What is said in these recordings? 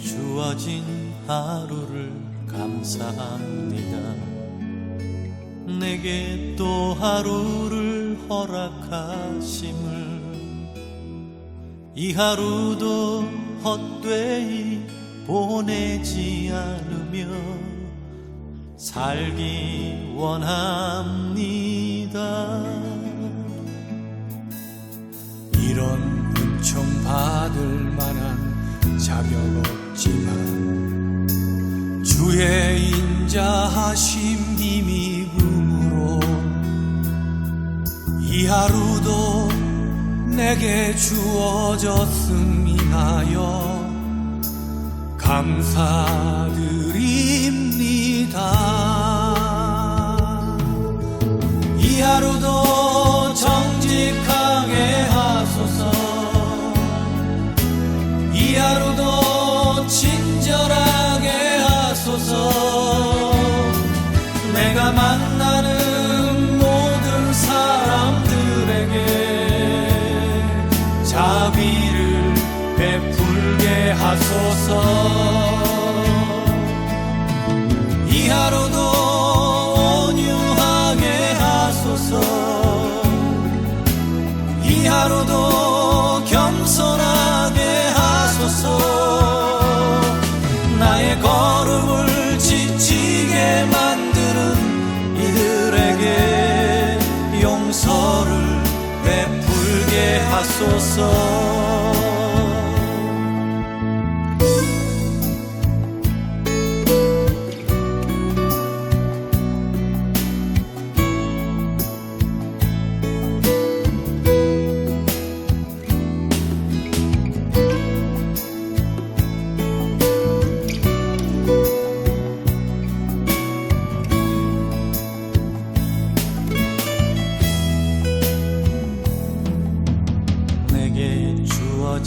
주어진 하루를 감사합니다. 내게 또 하루를 허락하심을 이 하루도 헛되이 보내지 않으며 살기 원합니다. 자격 없지만 주의 인자하심 힘입음으로 이 하루도 내게 주어졌음 인하여 감사드립니다. 만나는 모든 사람들에게 자비를 베풀게 하소서. 이 하루도 온유하게 하소서. 이 하루도 겸손하게 하소서. 나의 걸음을 베풀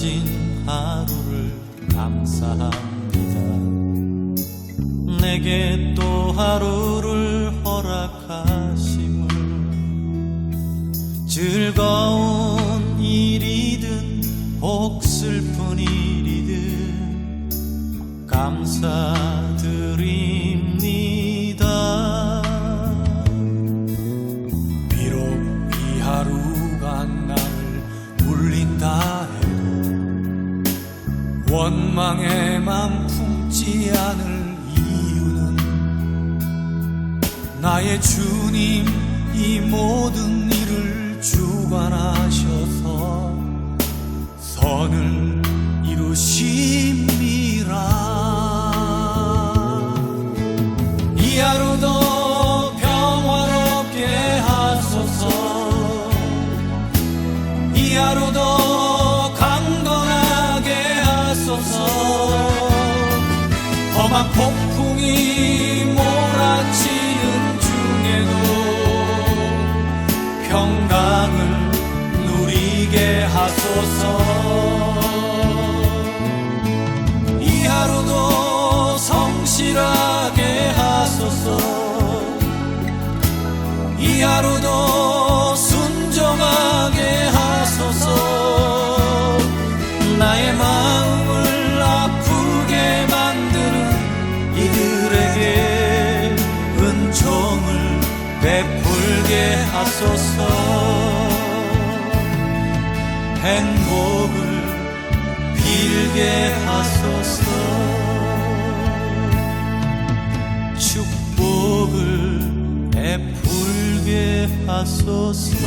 주어진 하루를 감사합니다. 내게 또 하루를 허락하심을 즐거운 일이든 혹 슬픈 일이든 감사 원망의 맘 품지 않을 이유는 나의 주님 이 모든 일을 주관하셔서 선을 이루심이라 이 하루도 평화롭게 하소서. 이 하루도 험한 폭풍이 몰아치는 중에도 평강을 누리게 하소서. 이 하루도 성실하게 하소서. 이 하루도 하소서 행복을 빌게 하소서. 축복을 베풀게 하소서